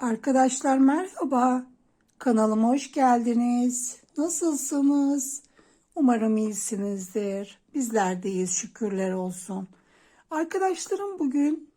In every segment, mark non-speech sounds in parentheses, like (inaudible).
Arkadaşlar merhaba. Kanalıma hoş geldiniz. Nasılsınız? Umarım iyisinizdir. Bizler de iyiyiz şükürler olsun. Arkadaşlarım bugün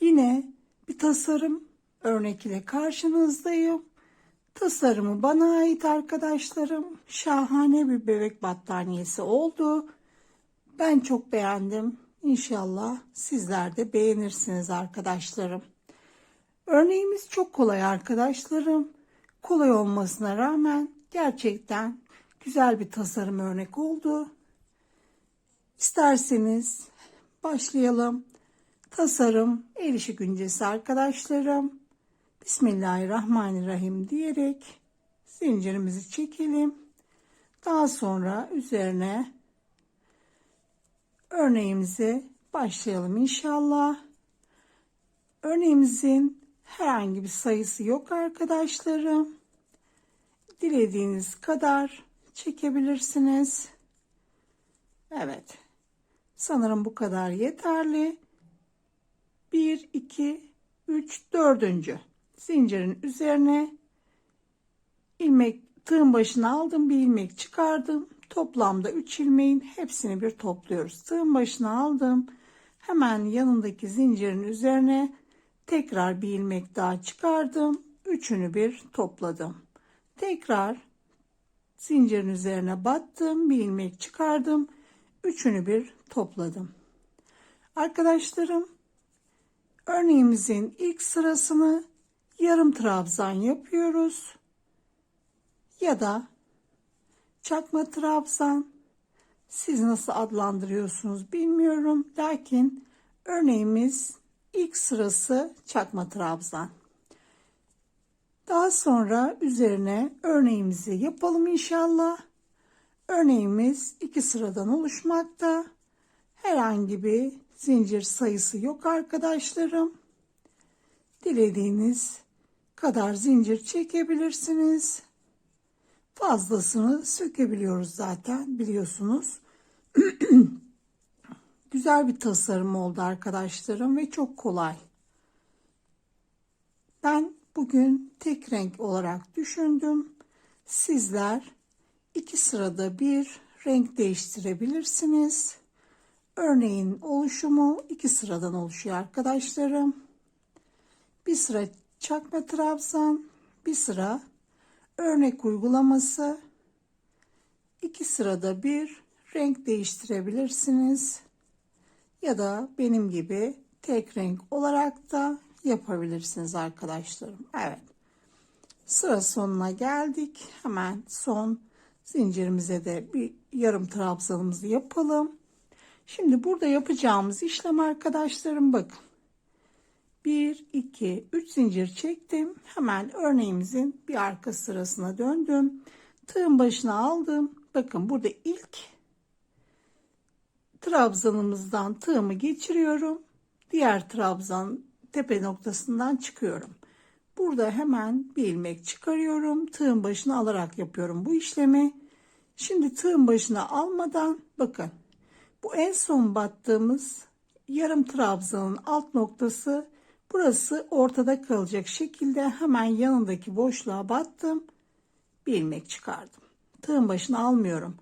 yine bir tasarım örnek ile karşınızdayım. Tasarımı bana ait arkadaşlarım. Şahane bir bebek battaniyesi oldu. Ben çok beğendim. İnşallah sizler de beğenirsiniz arkadaşlarım. Örneğimiz çok kolay arkadaşlarım. Kolay olmasına rağmen gerçekten güzel bir tasarım örnek oldu. İsterseniz başlayalım. Tasarım el işi güncesi arkadaşlarım. Bismillahirrahmanirrahim diyerek zincirimizi çekelim. Daha sonra üzerine örneğimize başlayalım inşallah. Örneğimizin herhangi bir sayısı yok arkadaşlarım. Dilediğiniz kadar çekebilirsiniz. Evet. Sanırım bu kadar yeterli. 1, 2, 3, 4. Zincirin üzerine ilmek tığın başına aldım. Bir ilmek çıkardım. Toplamda 3 ilmeğin hepsini bir topluyoruz. Tığın başına aldım. Hemen yanındaki zincirin üzerine tekrar bir ilmek daha çıkardım. Üçünü bir topladım. Tekrar zincirin üzerine battım. Bir ilmek çıkardım. Üçünü bir topladım. Arkadaşlarım örneğimizin ilk sırasını yarım trabzan yapıyoruz. Ya da çakma trabzan siz nasıl adlandırıyorsunuz bilmiyorum. Lakin örneğimiz ilk sırası çakma trabzan. Daha sonra üzerine örneğimizi yapalım inşallah. Örneğimiz iki sıradan oluşmakta. Herhangi bir zincir sayısı yok arkadaşlarım. Dilediğiniz kadar zincir çekebilirsiniz. Fazlasını sökebiliyoruz zaten biliyorsunuz. (clears throat) Güzel bir tasarım oldu arkadaşlarım ve çok kolay. Ben bugün tek renk olarak düşündüm. Sizler iki sırada bir renk değiştirebilirsiniz. Örneğin oluşumu iki sıradan oluşuyor arkadaşlarım. Bir sıra çakma trabzan, bir sıra örnek uygulaması. İki sırada bir renk değiştirebilirsiniz. Ya da benim gibi tek renk olarak da yapabilirsiniz arkadaşlarım. Evet. Sıra sonuna geldik. Hemen son zincirimize de bir yarım trabzanımızı yapalım. Şimdi burada yapacağımız işlem arkadaşlarım bakın. 1, 2, 3 zincir çektim. Hemen örneğimizin bir arka sırasına döndüm. Tığın başına aldım. Bakın burada ilk trabzanımızdan tığımı geçiriyorum. Diğer trabzan tepe noktasından çıkıyorum. Burada hemen bir ilmek çıkarıyorum. Tığın başına alarak yapıyorum bu işlemi. Şimdi tığın başına almadan bakın. Bu en son battığımız yarım trabzanın alt noktası burası ortada kalacak şekilde hemen yanındaki boşluğa battım. Bir ilmek çıkardım. Tığın başına almıyorum.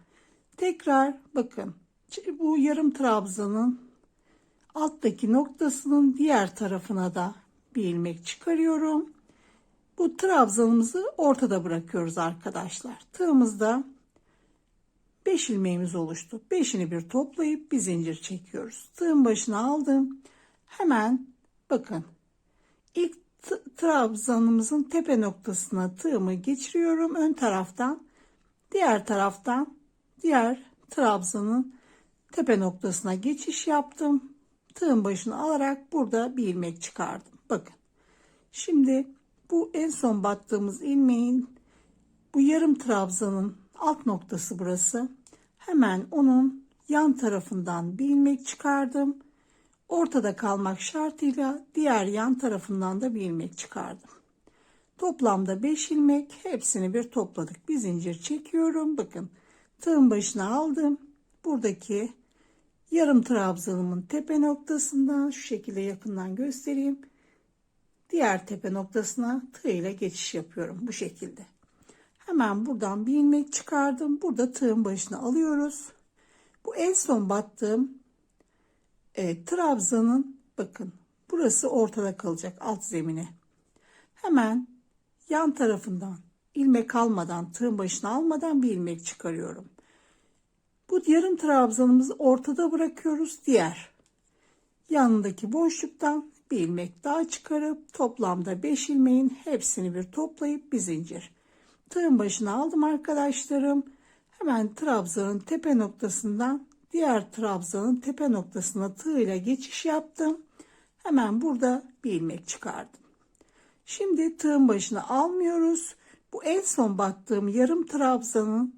Tekrar bakın bu yarım trabzanın alttaki noktasının diğer tarafına da bir ilmek çıkarıyorum. Bu trabzanımızı ortada bırakıyoruz arkadaşlar. Tığımızda 5 ilmeğimiz oluştu. 5'ini bir toplayıp bir zincir çekiyoruz. Tığın başına aldım. Hemen bakın ilk trabzanımızın tepe noktasına tığımı geçiriyorum ön taraftan. Diğer taraftan diğer trabzanın tepe noktasına geçiş yaptım. Tığın başını alarak burada bir ilmek çıkardım. Bakın. Şimdi bu en son battığımız ilmeğin bu yarım trabzanın alt noktası burası. Hemen onun yan tarafından bir ilmek çıkardım. Ortada kalmak şartıyla diğer yan tarafından da bir ilmek çıkardım. Toplamda 5 ilmek hepsini bir topladık. Bir zincir çekiyorum. Bakın tığın başına aldım. Buradaki yarım trabzanımın tepe noktasından şu şekilde yakından göstereyim. diğer tepe noktasına tığ ile geçiş yapıyorum bu şekilde. Hemen buradan bir ilmek çıkardım. Burada tığın başına alıyoruz. Bu en son battığım e, trabzanın bakın burası ortada kalacak alt zemine. Hemen yan tarafından ilmek almadan tığın başına almadan bir ilmek çıkarıyorum. Bu yarım trabzanımızı ortada bırakıyoruz. Diğer yanındaki boşluktan bir ilmek daha çıkarıp toplamda 5 ilmeğin hepsini bir toplayıp bir zincir. Tığın başına aldım arkadaşlarım. Hemen trabzanın tepe noktasından diğer trabzanın tepe noktasına tığ ile geçiş yaptım. Hemen burada bir ilmek çıkardım. Şimdi tığın başına almıyoruz. Bu en son battığım yarım trabzanın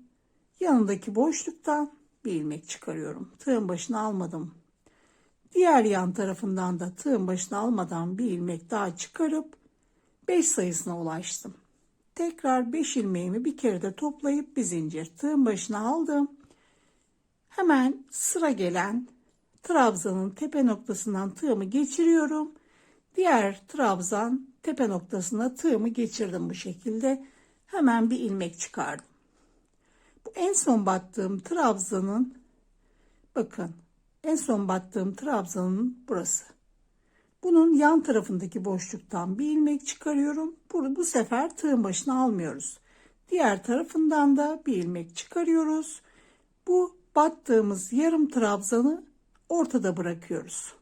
yanındaki boşluktan bir ilmek çıkarıyorum. Tığın başına almadım. Diğer yan tarafından da tığın başına almadan bir ilmek daha çıkarıp 5 sayısına ulaştım. Tekrar 5 ilmeğimi bir kere de toplayıp bir zincir tığın başına aldım. Hemen sıra gelen trabzanın tepe noktasından tığımı geçiriyorum. Diğer trabzan tepe noktasına tığımı geçirdim bu şekilde. Hemen bir ilmek çıkardım. Bu en son battığım trabzanın bakın en son battığım trabzanın burası. Bunun yan tarafındaki boşluktan bir ilmek çıkarıyorum. Bunu bu sefer tığın başına almıyoruz. Diğer tarafından da bir ilmek çıkarıyoruz. Bu battığımız yarım trabzanı ortada bırakıyoruz.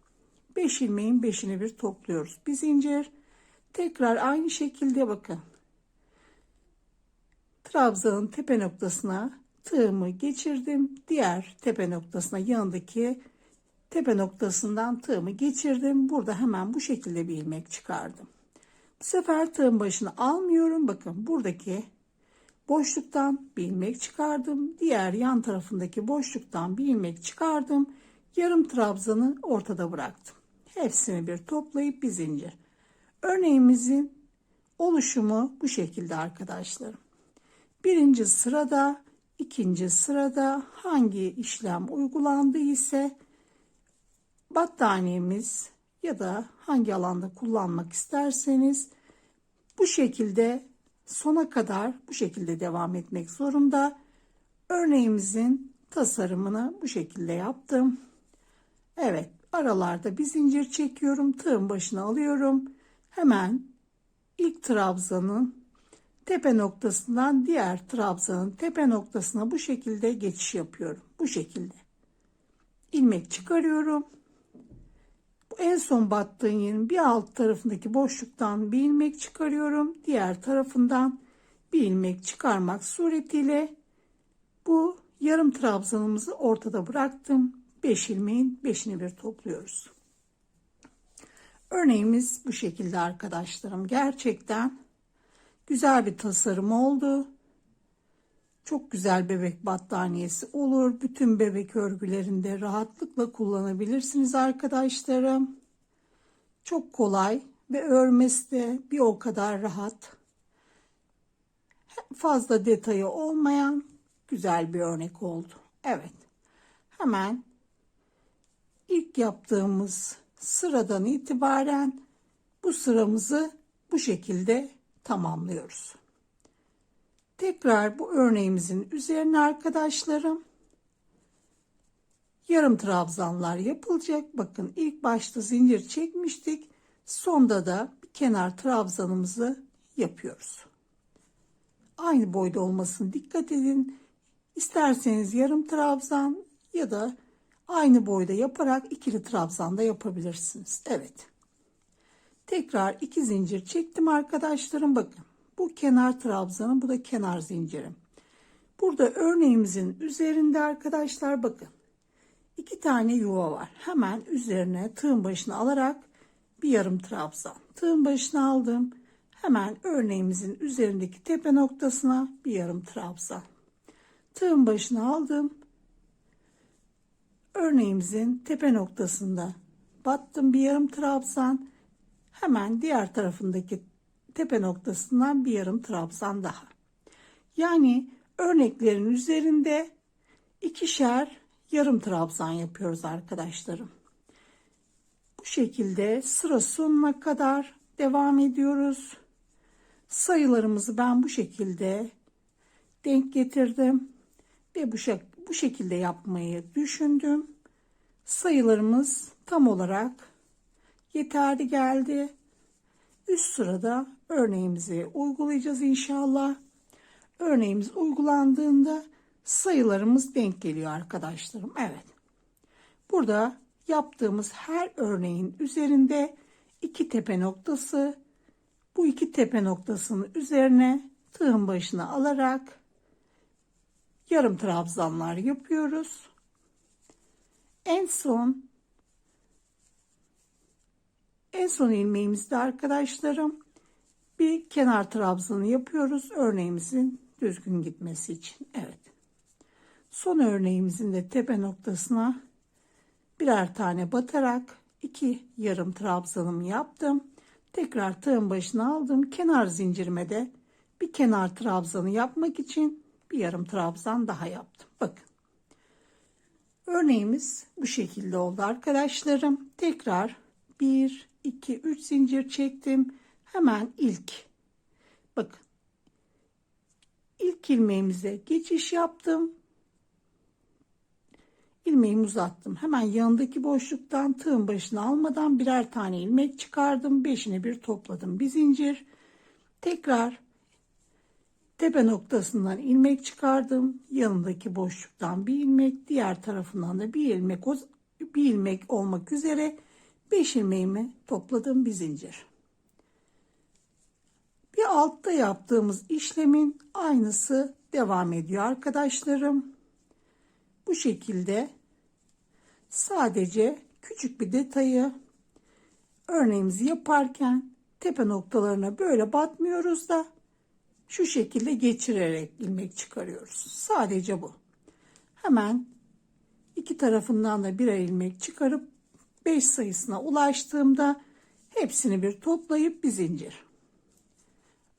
5 ilmeğin 5'ini bir topluyoruz. Bir zincir. Tekrar aynı şekilde bakın. Trabzanın tepe noktasına tığımı geçirdim. Diğer tepe noktasına yanındaki tepe noktasından tığımı geçirdim. Burada hemen bu şekilde bir ilmek çıkardım. Bu sefer tığın başını almıyorum. Bakın buradaki boşluktan bir ilmek çıkardım. Diğer yan tarafındaki boşluktan bir ilmek çıkardım. Yarım trabzanı ortada bıraktım. Hepsini bir toplayıp bir zincir. Örneğimizin oluşumu bu şekilde arkadaşlarım. Birinci sırada, ikinci sırada hangi işlem uygulandı ise battaniyemiz ya da hangi alanda kullanmak isterseniz bu şekilde sona kadar bu şekilde devam etmek zorunda. Örneğimizin tasarımını bu şekilde yaptım. Evet aralarda bir zincir çekiyorum. Tığın başına alıyorum. Hemen ilk trabzanın tepe noktasından diğer trabzanın tepe noktasına bu şekilde geçiş yapıyorum. Bu şekilde. ilmek çıkarıyorum. Bu en son battığın yerin bir alt tarafındaki boşluktan bir ilmek çıkarıyorum. Diğer tarafından bir ilmek çıkarmak suretiyle bu yarım trabzanımızı ortada bıraktım. 5 ilmeğin 5'ini bir topluyoruz. Örneğimiz bu şekilde arkadaşlarım. Gerçekten güzel bir tasarım oldu. Çok güzel bebek battaniyesi olur. Bütün bebek örgülerinde rahatlıkla kullanabilirsiniz arkadaşlarım. Çok kolay ve örmesi de bir o kadar rahat. Fazla detayı olmayan güzel bir örnek oldu. Evet. Hemen ilk yaptığımız sıradan itibaren bu sıramızı bu şekilde tamamlıyoruz. Tekrar bu örneğimizin üzerine arkadaşlarım yarım trabzanlar yapılacak. Bakın ilk başta zincir çekmiştik. Sonda da bir kenar trabzanımızı yapıyoruz. Aynı boyda olmasını dikkat edin. İsterseniz yarım trabzan ya da aynı boyda yaparak ikili trabzan da yapabilirsiniz. Evet. Tekrar iki zincir çektim arkadaşlarım bakın. Bu kenar trabzanım bu da kenar zincirim. Burada örneğimizin üzerinde arkadaşlar bakın. iki tane yuva var. Hemen üzerine tığın başını alarak bir yarım trabzan. Tığın başını aldım. Hemen örneğimizin üzerindeki tepe noktasına bir yarım trabzan. Tığın başını aldım. Örneğimizin tepe noktasında battım bir yarım trabzan. Hemen diğer tarafındaki tepe noktasından bir yarım trabzan daha. Yani örneklerin üzerinde ikişer yarım trabzan yapıyoruz arkadaşlarım. Bu şekilde sıra sonuna kadar devam ediyoruz. Sayılarımızı ben bu şekilde denk getirdim ve bu, şek bu şekilde yapmayı düşündüm. Sayılarımız tam olarak yeterli geldi. Üst sırada örneğimizi uygulayacağız inşallah. Örneğimiz uygulandığında sayılarımız denk geliyor arkadaşlarım. Evet. Burada yaptığımız her örneğin üzerinde iki tepe noktası bu iki tepe noktasının üzerine tığın başına alarak yarım trabzanlar yapıyoruz. En son en son ilmeğimizde arkadaşlarım bir kenar trabzanı yapıyoruz örneğimizin düzgün gitmesi için. Evet. Son örneğimizin de tepe noktasına birer tane batarak iki yarım trabzanımı yaptım. Tekrar tığın başına aldım. Kenar zincirime de bir kenar trabzanı yapmak için bir yarım trabzan daha yaptım. Bakın. Örneğimiz bu şekilde oldu arkadaşlarım. Tekrar 1, 2, 3 zincir çektim. Hemen ilk. Bakın. İlk ilmeğimize geçiş yaptım. İlmeğimi uzattım. Hemen yanındaki boşluktan tığın başına almadan birer tane ilmek çıkardım. Beşini bir topladım. Bir zincir. Tekrar tepe noktasından ilmek çıkardım. Yanındaki boşluktan bir ilmek, diğer tarafından da bir ilmek bir ilmek olmak üzere 5 ilmeğimi topladım bir zincir. Bir altta yaptığımız işlemin aynısı devam ediyor arkadaşlarım. Bu şekilde sadece küçük bir detayı örneğimizi yaparken tepe noktalarına böyle batmıyoruz da şu şekilde geçirerek ilmek çıkarıyoruz. Sadece bu. Hemen iki tarafından da birer ilmek çıkarıp 5 sayısına ulaştığımda hepsini bir toplayıp bir zincir.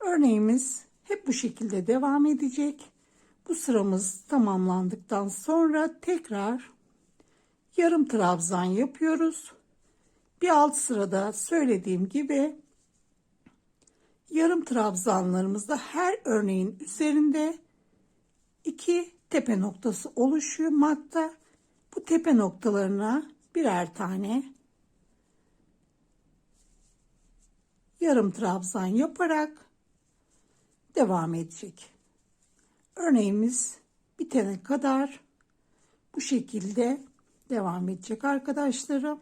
Örneğimiz hep bu şekilde devam edecek. Bu sıramız tamamlandıktan sonra tekrar yarım trabzan yapıyoruz. Bir alt sırada söylediğim gibi yarım trabzanlarımızda her örneğin üzerinde iki tepe noktası oluşmakta. Bu tepe noktalarına birer tane yarım trabzan yaparak devam edecek. Örneğimiz bitene kadar bu şekilde devam edecek arkadaşlarım.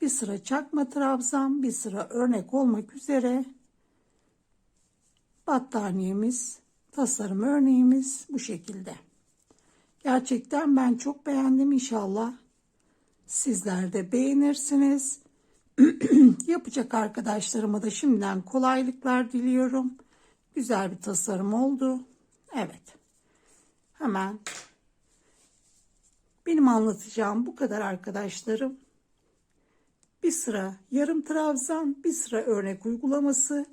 Bir sıra çakma trabzan, bir sıra örnek olmak üzere battaniyemiz, tasarım örneğimiz bu şekilde. Gerçekten ben çok beğendim inşallah. Sizler de beğenirsiniz. (clears throat) Yapacak arkadaşlarıma da şimdiden kolaylıklar diliyorum. Güzel bir tasarım oldu. Evet. Hemen benim anlatacağım bu kadar arkadaşlarım. Bir sıra yarım trabzan, bir sıra örnek uygulaması.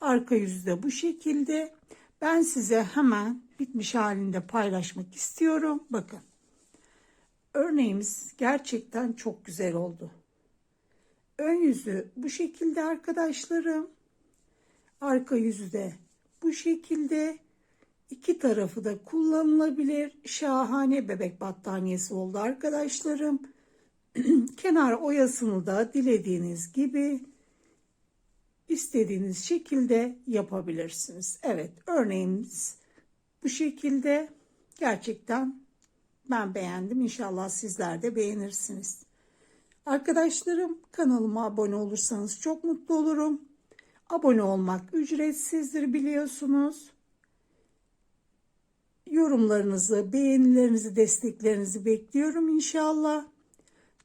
Arka yüzde bu şekilde. Ben size hemen bitmiş halinde paylaşmak istiyorum. Bakın. Örneğimiz gerçekten çok güzel oldu. Ön yüzü bu şekilde arkadaşlarım. Arka yüzü de bu şekilde. İki tarafı da kullanılabilir. Şahane bebek battaniyesi oldu arkadaşlarım. (clears throat) Kenar oyasını da dilediğiniz gibi istediğiniz şekilde yapabilirsiniz. Evet örneğimiz bu şekilde gerçekten ben beğendim. İnşallah sizler de beğenirsiniz. Arkadaşlarım kanalıma abone olursanız çok mutlu olurum. Abone olmak ücretsizdir biliyorsunuz. Yorumlarınızı, beğenilerinizi, desteklerinizi bekliyorum inşallah.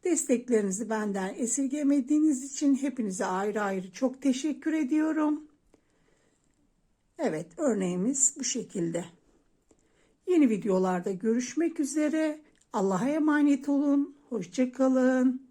Desteklerinizi benden esirgemediğiniz için hepinize ayrı ayrı çok teşekkür ediyorum. Evet örneğimiz bu şekilde. Yeni videolarda görüşmek üzere. Allah'a emanet olun. Hoşçakalın.